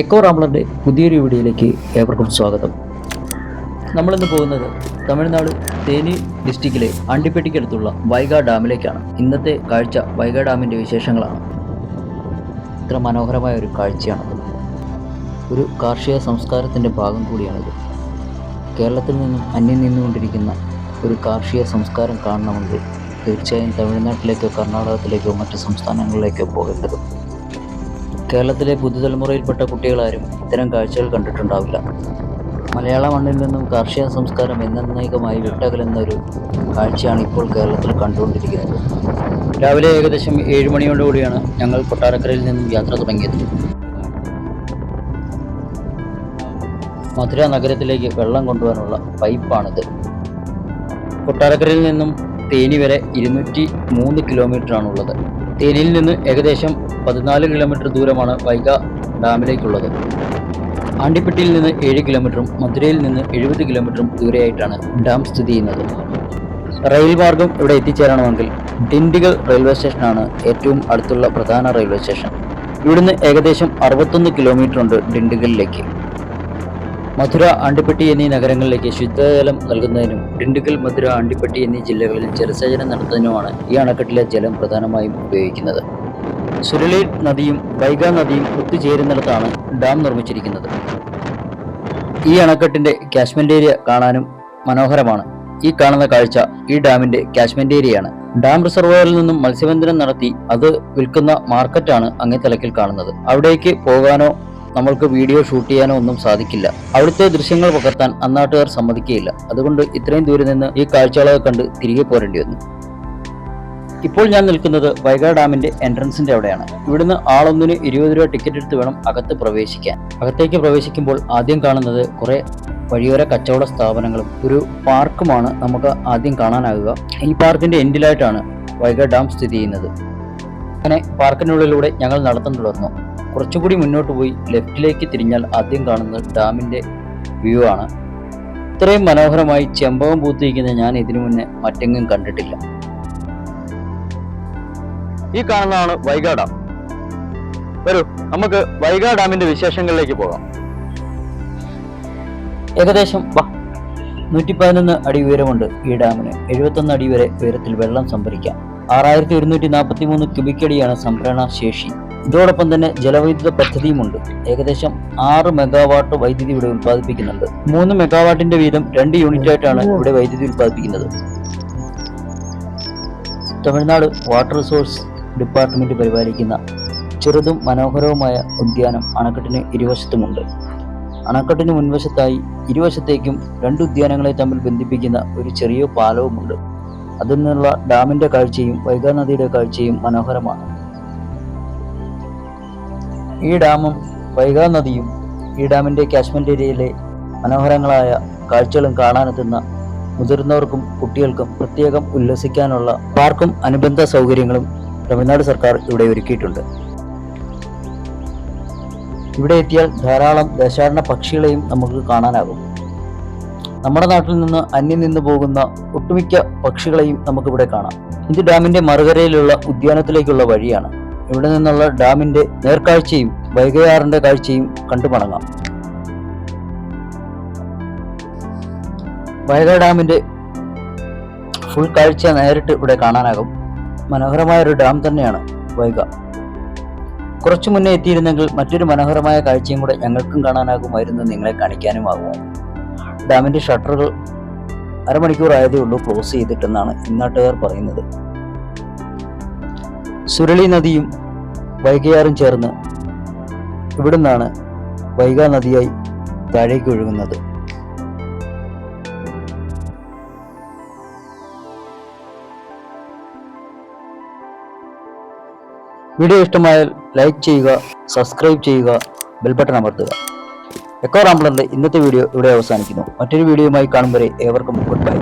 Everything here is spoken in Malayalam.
എക്കോ റാംബ്ലറിന്റെ പുതിയൊരു വീഡിയോയിലേക്ക് ഏവർക്കും സ്വാഗതം. നമ്മളിന്ന് പോകുന്നത് തമിഴ്നാട് തേനി ഡിസ്ട്രിക്റ്റിലെ അണ്ടിപ്പെട്ടിക്കടുത്തുള്ള വൈഗ ഡാമിലേക്കാണ്. ഇന്നത്തെ കാഴ്ച വൈഗ ഡാമിന്റെ വിശേഷങ്ങളാണ്. ഇത്ര മനോഹരമായ ഒരു കാഴ്ചയാണത്. ഒരു കാർഷിക സംസ്കാരത്തിന്റെ ഭാഗം കൂടിയാണിത്. കേരളത്തിൽ നിന്നും അന്യം നിന്നുകൊണ്ടിരിക്കുന്ന ഒരു കാർഷിക സംസ്കാരം കാണണമെങ്കിൽ തീർച്ചയായും തമിഴ്നാട്ടിലേക്കോ കർണാടകത്തിലേക്കോ മറ്റ് സംസ്ഥാനങ്ങളിലേക്കോ പോകേണ്ടത് കേരളത്തിലെ പുതുതലമുറയിൽപ്പെട്ട കുട്ടികളാരും ഇത്തരം കാഴ്ചകൾ കണ്ടിട്ടുണ്ടാവില്ല. മലയാള മണ്ണിൽ നിന്നും കാർഷിക സംസ്കാരം എന്നേകമായി വിട്ടകലുന്ന ഒരു കാഴ്ചയാണ് ഇപ്പോൾ കേരളത്തിൽ കണ്ടുകൊണ്ടിരിക്കുന്നത്. രാവിലെ ഏകദേശം ഏഴ് മണിയോടുകൂടിയാണ് ഞങ്ങൾ കൊട്ടാരക്കരയിൽ നിന്നും യാത്ര തുടങ്ങിയത്. മധുര നഗരത്തിലേക്ക് വെള്ളം കൊണ്ടുപോകാനുള്ള പൈപ്പാണിത്. കൊട്ടാരക്കരയിൽ നിന്നും തേനി വരെ ഇരുന്നൂറ്റി മൂന്ന് കിലോമീറ്ററാണുള്ളത്. തേനിയിൽ നിന്ന് ഏകദേശം പതിനാല് കിലോമീറ്റർ ദൂരമാണ് വൈഗ ഡാമിലേക്കുള്ളത്. ആണ്ടിപ്പെട്ടിയിൽ നിന്ന് ഏഴ് കിലോമീറ്ററും മധുരയിൽ നിന്ന് എഴുപത് കിലോമീറ്ററും ദൂരെയായിട്ടാണ് ഡാം സ്ഥിതി ചെയ്യുന്നത്. റെയിൽ മാർഗം ഇവിടെ എത്തിച്ചേരണമെങ്കിൽ ഡിണ്ടിഗൽ റെയിൽവേ സ്റ്റേഷനാണ് ഏറ്റവും അടുത്തുള്ള പ്രധാന റെയിൽവേ സ്റ്റേഷൻ. ഇവിടുന്ന് ഏകദേശം അറുപത്തൊന്ന് കിലോമീറ്റർ ഉണ്ട് ഡിണ്ടിഗലിലേക്ക് മധുര ആണ്ടിപ്പെട്ടി എന്നീ നഗരങ്ങളിലേക്ക് ശുദ്ധജലം നൽകുന്നതിനും ഡിണ്ടുക്കൽ മധുര ആണ്ടിപ്പെട്ടി എന്നീ ജില്ലകളിൽ ജലസേചനം നടത്തുന്നതിനുമാണ് ഈ അണക്കെട്ടിലെ ജലം പ്രധാനമായും ഉപയോഗിക്കുന്നത്. സുരളി നദിയും വൈഗ നദിയും ഒത്തുചേരുന്നിടത്താണ് ഡാം നിർമ്മിച്ചിരിക്കുന്നത്. ഈ അണക്കെട്ടിന്റെ കാശ്മീർ ഏരിയ കാണാനും മനോഹരമാണ്. ഈ കാണുന്ന കാഴ്ച ഈ ഡാമിന്റെ കാശ്മീർ ഏരിയയാണ്. ഡാം റിസർവോയറിൽ നിന്നും മത്സ്യബന്ധനം നടത്തി അത് വിൽക്കുന്ന മാർക്കറ്റാണ് അങ്ങേ തലക്കിൽ കാണുന്നത്. അവിടേക്ക് പോകാനോ നമ്മൾക്ക് വീഡിയോ ഷൂട്ട് ചെയ്യാനോ ഒന്നും സാധിക്കില്ല. അവിടുത്തെ ദൃശ്യങ്ങൾ പകർത്താൻ അന്നാട്ടുകാർ സമ്മതിക്കുകയില്ല. അതുകൊണ്ട് ഇത്രയും ദൂരെ നിന്ന് ഈ കാഴ്ചകളൊക്കെ കണ്ട് തിരികെ പോരേണ്ടി വന്നു. ഇപ്പോൾ ഞാൻ നിൽക്കുന്നത് വൈഗാ ഡാമിന്റെ എൻട്രൻസിന്റെ അവിടെയാണ്. ഇവിടുന്ന് ആളൊന്നിന് ഇരുപത് രൂപ ടിക്കറ്റ് എടുത്ത് വേണം അകത്ത് പ്രവേശിക്കാൻ. അകത്തേക്ക് പ്രവേശിക്കുമ്പോൾ ആദ്യം കാണുന്നത് കുറെ വഴിയോര കച്ചവട സ്ഥാപനങ്ങളും ഒരു പാർക്കുമാണ് നമുക്ക് ആദ്യം കാണാനാകുക. ഈ പാർക്കിന്റെ എൻഡിലായിട്ടാണ് വൈഗ ഡാം സ്ഥിതി ചെയ്യുന്നത്. അങ്ങനെ പാർക്കിനുള്ളിലൂടെ ഞങ്ങൾ നടത്തം തുടർന്നു. കുറച്ചുകൂടി മുന്നോട്ട് പോയി ലെഫ്റ്റിലേക്ക് തിരിഞ്ഞാൽ ആദ്യം കാണുന്നത് ഡാമിന്റെ വ്യൂ ആണ്. ഇത്രയും മനോഹരമായി ചെമ്പകം പൂത്തിരിക്കുന്ന ഞാൻ ഇതിനു മുന്നേ മറ്റെങ്ങും കണ്ടിട്ടില്ല. ഈ കാണുന്നതാണ് വൈഗാ ഡാം. വരൂ നമുക്ക് വൈഗാ ഡാമിന്റെ വിശേഷങ്ങളിലേക്ക് പോകാം. ഏകദേശം നൂറ്റി പതിനൊന്ന് അടി ഉയരമുണ്ട് ഈ ഡാമിന്. എഴുപത്തൊന്ന് അടി വരെ ഉയരത്തിൽ വെള്ളം സംഭരിക്കാം. ആറായിരത്തി ഒരുന്നൂറ്റി നാൽപ്പത്തി മൂന്ന് ക്യൂബിക്കടിയാണ് സംഭരണ ശേഷി. ഇതോടൊപ്പം തന്നെ ജലവൈദ്യുത പദ്ധതിയുമുണ്ട്. ഏകദേശം ആറ് മെഗാവാട്ട് വൈദ്യുതി ഇവിടെ ഉൽപ്പാദിപ്പിക്കുന്നുണ്ട്. മൂന്ന് മെഗാവാട്ടിന്റെ വീതം രണ്ട് യൂണിറ്റ് ആയിട്ടാണ് ഇവിടെ വൈദ്യുതി ഉൽപ്പാദിപ്പിക്കുന്നത്. തമിഴ്നാട് വാട്ടർ റിസോഴ്സ് ഡിപ്പാർട്ട്മെന്റ് പരിപാലിക്കുന്ന ചെറുതും മനോഹരവുമായ ഉദ്യാനം അണക്കെട്ടിന് ഇരുവശത്തുമുണ്ട്. അണക്കെട്ടിന് മുൻവശത്തായി ഇരുവശത്തേക്കും രണ്ട് ഉദ്യാനങ്ങളെ തമ്മിൽ ബന്ധിപ്പിക്കുന്ന ഒരു ചെറിയ പാലവുമുണ്ട്. അതിൽ നിന്നുള്ള ഡാമിന്റെ കാഴ്ചയും വൈഗാ നദിയുടെ കാഴ്ചയും മനോഹരമാണ്. ഈ ഡാമും വൈഗാ നദിയും ഈ ഡാമിന്റെ കാശ്മീർ ഏരിയയിലെ മനോഹരങ്ങളായ കാഴ്ചകളും കാണാനെത്തുന്ന മുതിർന്നവർക്കും കുട്ടികൾക്കും പ്രത്യേകം ഉല്ലസിക്കാനുള്ള പാർക്കും അനുബന്ധ സൗകര്യങ്ങളും തമിഴ്നാട് സർക്കാർ ഇവിടെ ഒരുക്കിയിട്ടുണ്ട്. ഇവിടെ എത്തിയാൽ ധാരാളം ദേശാടന പക്ഷികളെയും നമുക്ക് കാണാനാകും. നമ്മുടെ നാട്ടിൽ നിന്ന് അന്യം നിന്ന് പോകുന്ന ഒട്ടുമിക്ക പക്ഷികളെയും നമുക്കിവിടെ കാണാം. ഇത് ഡാമിന്റെ മറുകരയിലുള്ള ഉദ്യാനത്തിലേക്കുള്ള വഴിയാണ്. ഇവിടെ നിന്നുള്ള ഡാമിന്റെ നേർക്കാഴ്ചയും വൈകയാറിന്റെ കാഴ്ചയും കണ്ടു മടങ്ങാം. ഡാമിന്റെ ഫുൾ കാഴ്ച നേരിട്ട് ഇവിടെ കാണാനാകും. മനോഹരമായ ഒരു ഡാം തന്നെയാണ് വൈഗ. കുറച്ചു മുന്നേ എത്തിയിരുന്നെങ്കിൽ മറ്റൊരു മനോഹരമായ കാഴ്ചയും കൂടെ ഞങ്ങൾക്കും കാണാനാകുമായിരുന്നു നിങ്ങളെ കാണിക്കാനുമാകുമായിരുന്നു ഡാമിന്റെ ഷട്ടറുകൾ അരമണിക്കൂർ ആയതേ ഉള്ളൂ ക്ലോസ് ചെയ്തിട്ടെന്നാണ് ഇന്നാട്ടുകാർ പറയുന്നത്. സുരളി നദിയും വൈകയാറും ചേർന്ന് ഇവിടുന്നാണ് വൈകാ നദിയായി താഴേക്ക് ഒഴുകുന്നത്. വീഡിയോ ഇഷ്ടമായാൽ ലൈക്ക് ചെയ്യുക സബ്സ്ക്രൈബ് ചെയ്യുക ബെൽബട്ടൺ അമർത്തുക. എക്കോ റാംബ്ലറിന്റെ ഇന്നത്തെ വീഡിയോ ഇവിടെ അവസാനിക്കുന്നു. മറ്റൊരു വീഡിയോയുമായി കാണും വരെ ഏവർക്കും ഗുഡ് ബൈ